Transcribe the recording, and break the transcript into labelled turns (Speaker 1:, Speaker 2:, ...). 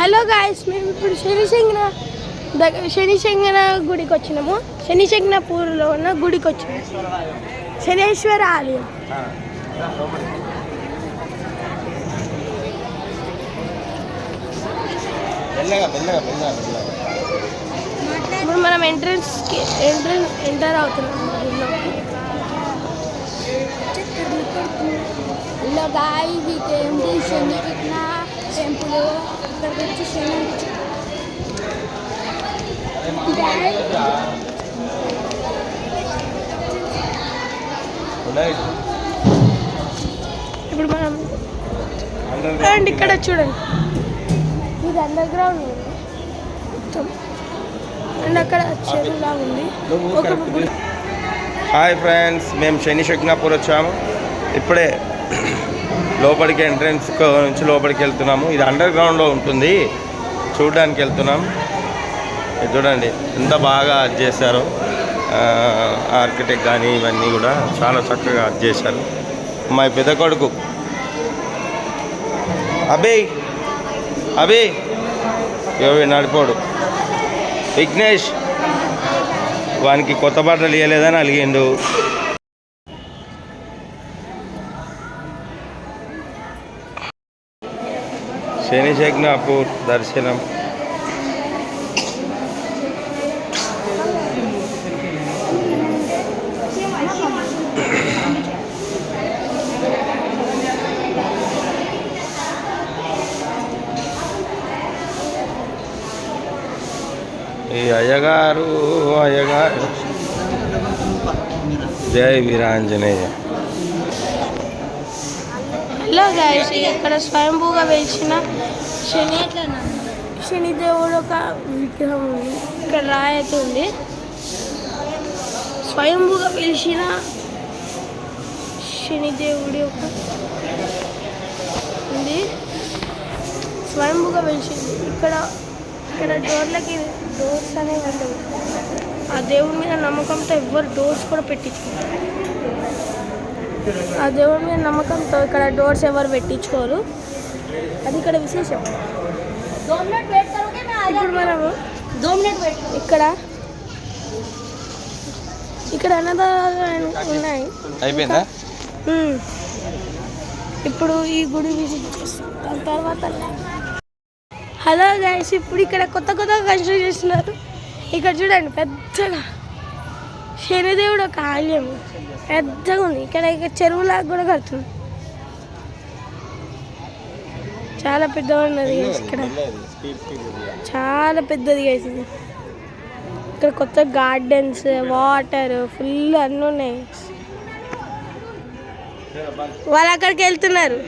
Speaker 1: Hello guys మేము ఇప్పుడు శనిశంగన దగ్గర శనిశంగన గుడికి వచ్చినాము. శనిశంగనపూర్లో ఉన్న గుడికి వచ్చినాము. శనేశ్వర ఆలయం. ఇప్పుడు మనం ఎంట్రన్స్కి ఎంట్రన్స్ ఎంటర్ అవుతున్నాం. ఈ టెంపుల్ శనికృష్ణ టెంపుల్. ఇక్కడికి వచ్చి. ఇప్పుడు మనం ఇక్కడ చూడండి. ఇది అండర్ గ్రౌండ్ ఉంది. మొత్తం. అండ్ అక్కడ చెరువులా ఉంది.
Speaker 2: హాయ్ ఫ్రెండ్స్ మేము శని శక్నాపూర్ వచ్చాము. ఇప్పుడే లోపలికి ఎంట్రన్స్ నుంచి లోపలికి వెళ్తున్నాము. ఇది అండర్ గ్రౌండ్లో ఉంటుంది. చూడడానికి వెళ్తున్నాం. ఇది చూడండి ఎంత బాగా అది చేశారో. ఆర్కిటెక్ట్ కానీ ఇవన్నీ కూడా చాలా చక్కగా అది చేశారు. మా పెద్ద కొడుకు. అబే అబే ఇవి నడిపోడు. విఘ్నేష్. వానికి కొత్త బట్టలు ఇవ్వలేదని అలిగిండు. శని శగ్నాపూర్ దర్శనం ఈ అయ్యగారు అయ్యగారు జై వీరాంజనేయ
Speaker 1: హలో గాయస్? ఇక్కడ స్వయంభూగా వెలిసిన శని శనిదేవుడు ఒక విగ్రహం ఉంది. ఇక్కడ రాయత ఉంది. స్వయంభూగా వెలిసిన శనిదేవుడి ఒక ఉంది. స్వయంభూగా వెలిసింది. ఇక్కడ ఇక్కడ డోర్లకి డోర్స్ అనేవి ఉండవు. ఆ దేవుడి మీద నమ్మకంతో ఎవ్వరు డోర్స్ కూడా పెట్టించుకోరు. ఆ దేవుడి మీద నమ్మకంతో ఇక్కడ డోర్స్ ఎవరు పెట్టించుకోరు? అది ఇక్కడ విశేషం. ఇప్పుడు మనము ఇక్కడ ఇక్కడ అన్నదానాలు ఉన్నాయి.
Speaker 2: అయిపోయిందా.
Speaker 1: ఇప్పుడు ఈ గుడి విజిట్ చేస్తాం. దాని తర్వాత హలో గైస్ ఇప్పుడు ఇక్కడ కొత్త కొత్తగా కన్స్ట్రక్ట్ చేస్తున్నారు. ఇక్కడ చూడండి పెద్దగా. శనిదేవుడు ఒక ఆలయం. పెద్దగా ఉంది. ఇక్కడ ఇక్కడ చెరువులాగా కూడా కడుతుంది చాలా పెద్దగా ఉన్నది ఇక్కడ. చాలా పెద్దది guys ఇది. ఇక్కడ కొత్త గార్డెన్స్ వాటర్ ఫుల్ అన్నీ ఉన్నాయి. వాళ్ళు అక్కడికి వెళ్తున్నారు.